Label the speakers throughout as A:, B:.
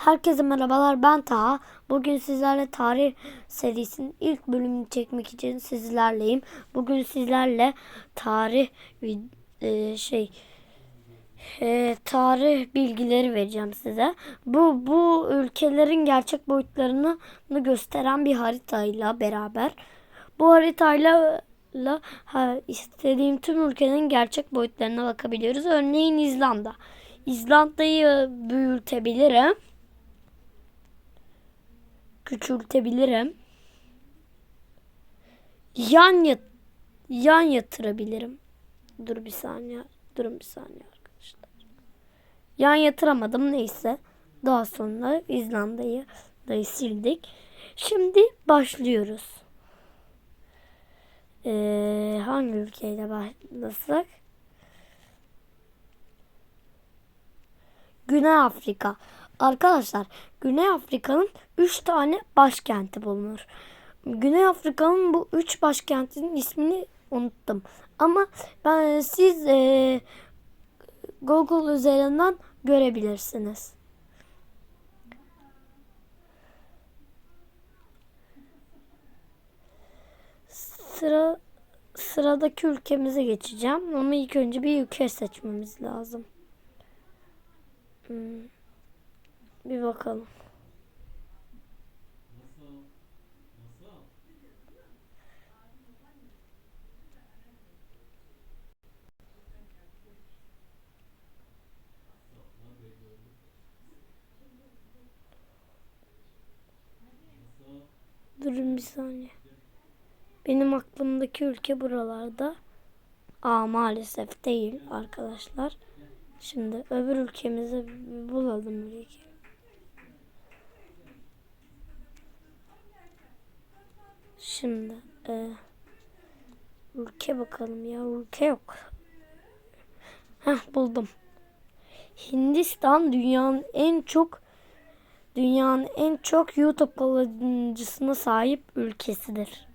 A: Herkese merhabalar ben Taha. Bugün sizlerle tarih serisinin ilk bölümünü çekmek için sizlerleyim. Bugün sizlerle tarih e, şey e, tarih bilgileri vereceğim size. Bu bu ülkelerin gerçek boyutlarını gösteren bir haritayla beraber. Bu haritayla la, ha, istediğim tüm ülkenin gerçek boyutlarına bakabiliyoruz. Örneğin İzlanda. İzlanda'yı büyütebilirim. Küçültebilirim. Yan yat yan yatırabilirim. Dur bir saniye. Durun bir saniye arkadaşlar. Yan yatıramadım neyse. Daha sonra İzlanda'yı da sildik. Şimdi başlıyoruz. Ee, hangi ülkeyle başlasak? Güney Afrika. Arkadaşlar Güney Afrika'nın 3 tane başkenti bulunur. Güney Afrika'nın bu 3 başkentinin ismini unuttum. Ama ben siz e, Google üzerinden görebilirsiniz. Sıra sıradaki ülkemize geçeceğim ama ilk önce bir ülke seçmemiz lazım. Hmm. Bir bakalım. Durun bir saniye. Benim aklımdaki ülke buralarda. Aa maalesef değil arkadaşlar. Şimdi öbür ülkemizi bulalım ülke. Şimdi e, ülke bakalım ya ülke yok. Heh buldum. Hindistan dünyanın en çok dünyanın en çok YouTube kullanıcısına sahip ülkesidir.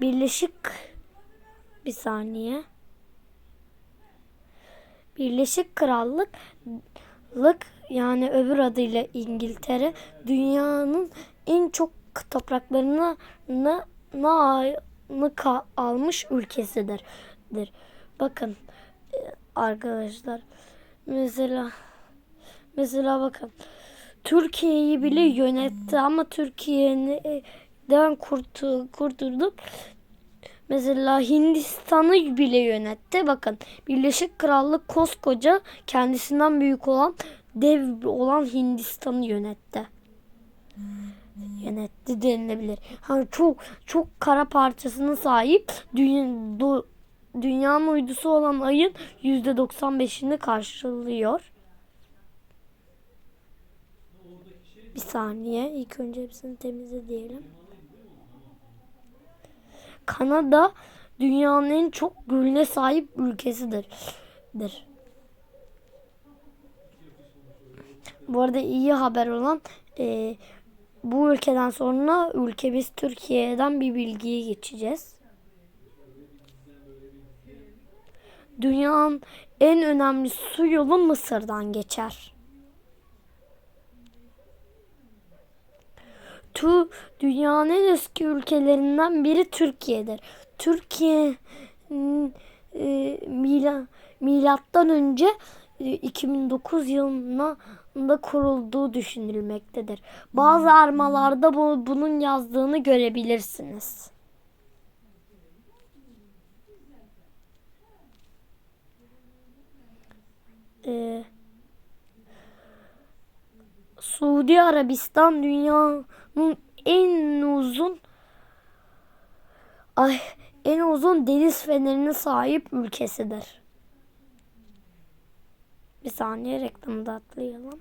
A: Birleşik bir saniye. Birleşik Krallık lık yani öbür adıyla İngiltere dünyanın en çok topraklarını na, na, almış ülkesidir. dir. Bakın e, arkadaşlar mesela mesela bakın Türkiye'yi bile yönetti ama Türkiye'den kurtu, kurtulduk. Mesela Hindistan'ı bile yönetti. Bakın Birleşik Krallık koskoca kendisinden büyük olan dev olan Hindistan'ı yönetti. Yönetti denilebilir. Hani çok çok kara parçasına sahip dünya, do, dünyanın uydusu olan ayın %95'ini karşılıyor. Bir saniye. İlk önce hepsini temizle diyelim. Kanada dünyanın en çok gülüne sahip ülkesidir. Der. Bu arada iyi haber olan e, bu ülkeden sonra ülkemiz Türkiye'den bir bilgiye geçeceğiz. Dünyanın en önemli su yolu Mısır'dan geçer. Tu dünyanın en eski ülkelerinden biri Türkiye'dir. Türkiye e, mila, milattan önce e, 2009 yılında da kurulduğu düşünülmektedir. Bazı armalarda bu, bunun yazdığını görebilirsiniz. Ee, Suudi Arabistan dünyanın en uzun ay en uzun deniz fenerine sahip ülkesidir. Bir saniye reklamı da atlayalım.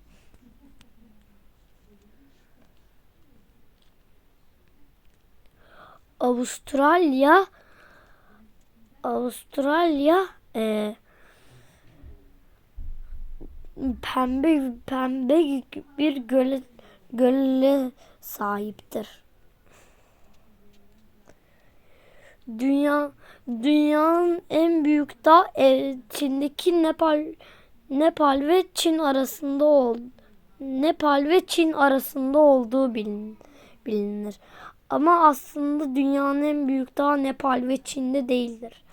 A: Avustralya Avustralya e, pembe pembe bir gölet göle sahiptir. Dünya dünyanın en büyük dağ e, Çin'deki Nepal Nepal ve Çin arasında ol Nepal ve Çin arasında olduğu bilin, bilinir. Ama aslında dünyanın en büyük dağı Nepal ve Çin'de değildir.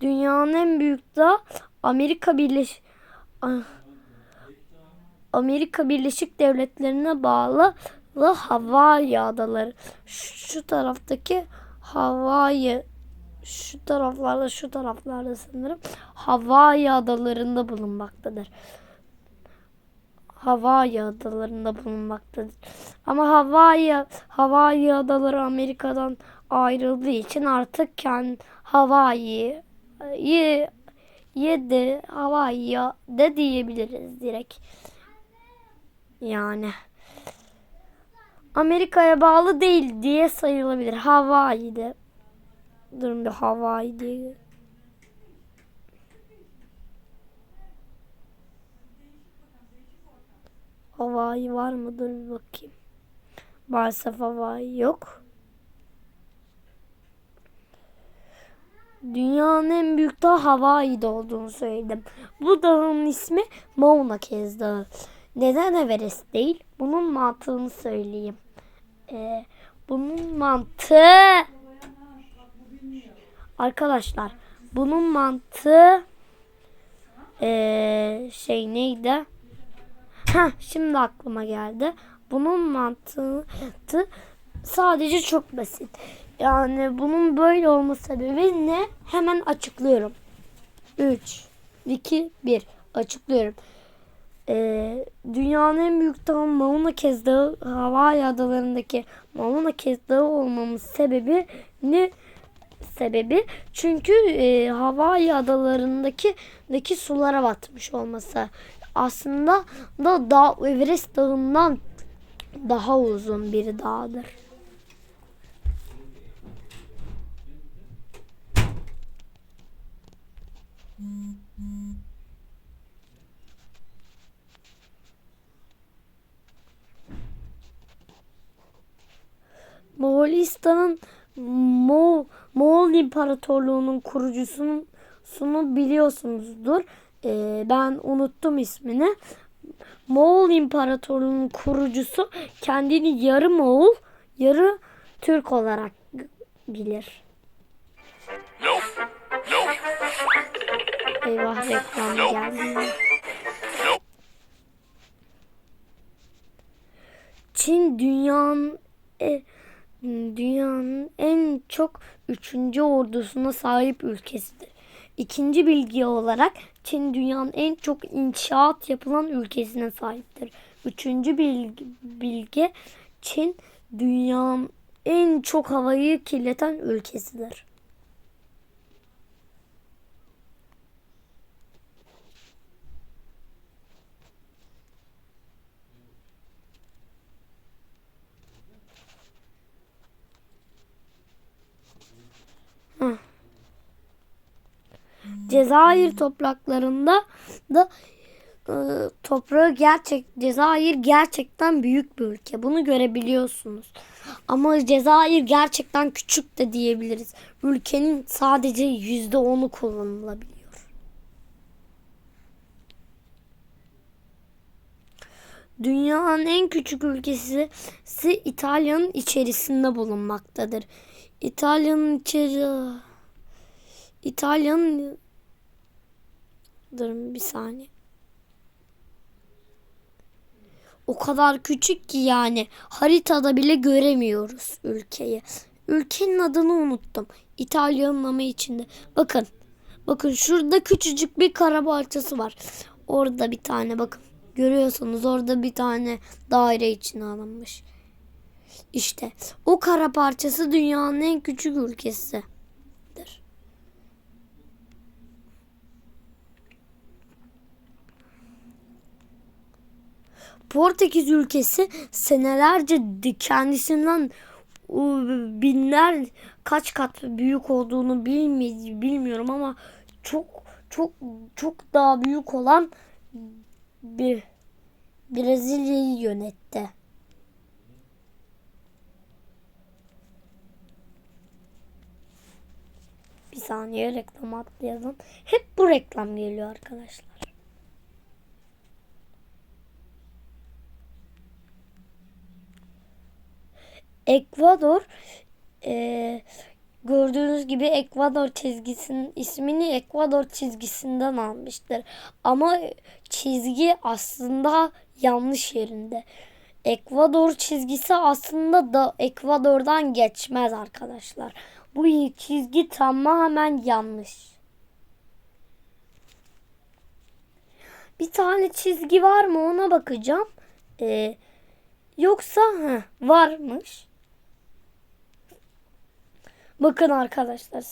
A: Dünyanın en büyük dağı Amerika Birleşik Amerika Birleşik Devletleri'ne bağlı Hawaii adaları. Şu taraftaki Hawaii şu taraflarda şu taraflarda sanırım Hawaii adalarında bulunmaktadır. Hawaii adalarında bulunmaktadır. Ama Hawaii Hawaii adaları Amerika'dan ayrıldığı için artık kendi Hawaii'yi yedi Hawaii'ye de diyebiliriz direkt. Yani Amerika'ya bağlı değil diye sayılabilir. Hawaii'de. Durun bir Hawaii diye. Hawaii var mı? Dur bir bakayım. Maalesef Hawaii yok. Dünyanın en büyük dağı Hawaii'de olduğunu söyledim. Bu dağın ismi Mauna Kez Dağı. Neden Everest değil? Bunun mantığını söyleyeyim. Ee, bunun mantığı arkadaşlar bunun mantığı ee, şey neydi? Ha şimdi aklıma geldi. Bunun mantığı sadece çok basit. Yani bunun böyle olma sebebi ne? Hemen açıklıyorum. 3, 2, 1 açıklıyorum. Ee, dünyanın en büyük dağı Mauna Kez Dağı Hawaii adalarındaki Mauna Kez Dağı olmamın sebebi ne? Sebebi çünkü e, Hawaii adalarındaki daki sulara batmış olması. Aslında da dağ Everest dağından daha uzun bir dağdır. Moğolistan'ın Mo Moğol İmparatorluğu'nun kurucusunun sunu biliyorsunuzdur. Ee, ben unuttum ismini. Moğol İmparatorluğu'nun kurucusu kendini yarı Moğol, yarı Türk olarak bilir. Eyvah reklam geldi. Çin dünyanın e, dünyanın en çok üçüncü ordusuna sahip ülkesidir. İkinci bilgi olarak Çin dünyanın en çok inşaat yapılan ülkesine sahiptir. Üçüncü bilgi, bilgi Çin dünyanın en çok havayı kirleten ülkesidir. Cezayir topraklarında da e, toprağı gerçek Cezayir gerçekten büyük bir ülke. Bunu görebiliyorsunuz. Ama Cezayir gerçekten küçük de diyebiliriz. Ülkenin sadece yüzde onu kullanılabiliyor. Dünyanın en küçük ülkesi İtalya'nın içerisinde bulunmaktadır. İtalya'nın içeri İtalya'nın Durun bir saniye. O kadar küçük ki yani haritada bile göremiyoruz ülkeyi. Ülkenin adını unuttum. İtalya'nın ama içinde. Bakın. Bakın şurada küçücük bir kara parçası var. Orada bir tane bakın. Görüyorsunuz orada bir tane daire içine alınmış. İşte o kara parçası dünyanın en küçük ülkesi. Portekiz ülkesi senelerce kendisinden binler kaç kat büyük olduğunu bilmi bilmiyorum ama çok çok çok daha büyük olan bir Brezilya'yı yönetti. Bir saniye reklam atlayalım. Hep bu reklam geliyor arkadaşlar. Ekvador eee, gördüğünüz gibi Ekvador çizgisinin ismini Ekvador çizgisinden almıştır. Ama çizgi aslında yanlış yerinde. Ekvador çizgisi aslında da Ekvador'dan geçmez arkadaşlar. Bu çizgi tamamen yanlış. Bir tane çizgi var mı ona bakacağım. Ee, yoksa heh, varmış. Bakın arkadaşlar.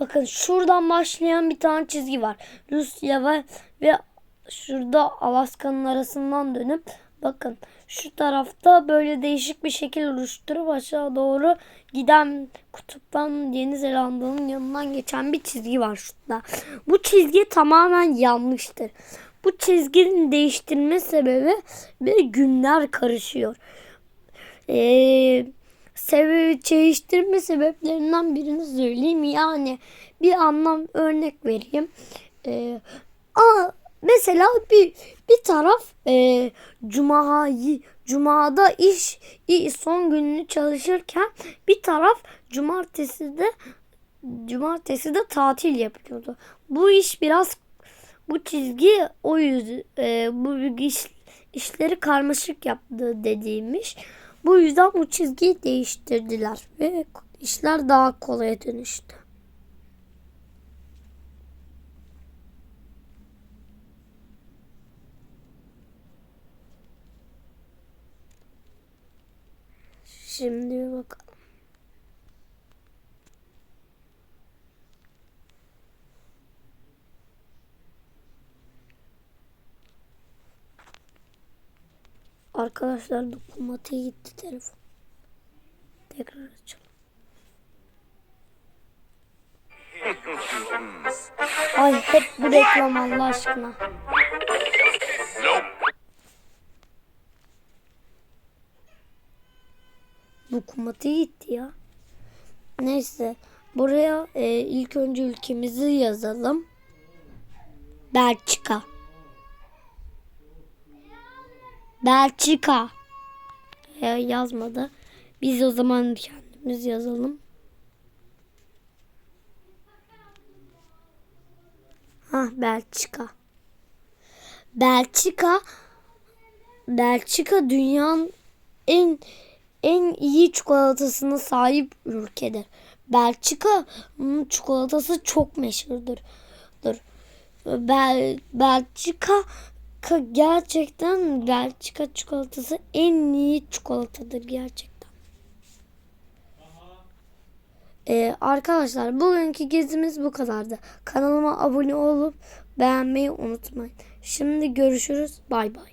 A: Bakın şuradan başlayan bir tane çizgi var. Rusya ve ve şurada Alaska'nın arasından dönüp bakın şu tarafta böyle değişik bir şekil oluşturup aşağı doğru giden kutuptan Yeni Zelanda'nın yanından geçen bir çizgi var şurada. Bu çizgi tamamen yanlıştır. Bu çizginin değiştirme sebebi ve günler karışıyor. Eee sebebi değiştirme sebeplerinden birini söyleyeyim. Yani bir anlam örnek vereyim. Ee, aa, mesela bir bir taraf e, cumayı cumada iş son gününü çalışırken bir taraf cumartesi de cumartesi de tatil yapıyordu. Bu iş biraz bu çizgi o yüz e, bu iş, işleri karmaşık yaptı dediğimiz. Bu yüzden bu çizgiyi değiştirdiler ve işler daha kolaya dönüştü. Şimdi bir Arkadaşlar dokunmatiğe gitti telefon. Tekrar açalım. Ay hep bu reklam Allah aşkına. Dokunmatiğe gitti ya. Neyse buraya e, ilk önce ülkemizi yazalım. Belçika. Belçika. E, yazmadı. Biz o zaman kendimiz yazalım. Ha Belçika. Belçika Belçika dünyanın en en iyi çikolatasına sahip ülkedir. Belçika'nın çikolatası çok meşhurdur. Dur. Bel, Belçika Ka- gerçekten Belçika çikolatası en iyi çikolatadır gerçekten. Ee, arkadaşlar bugünkü gezimiz bu kadardı. Kanalıma abone olup beğenmeyi unutmayın. Şimdi görüşürüz. Bay bay.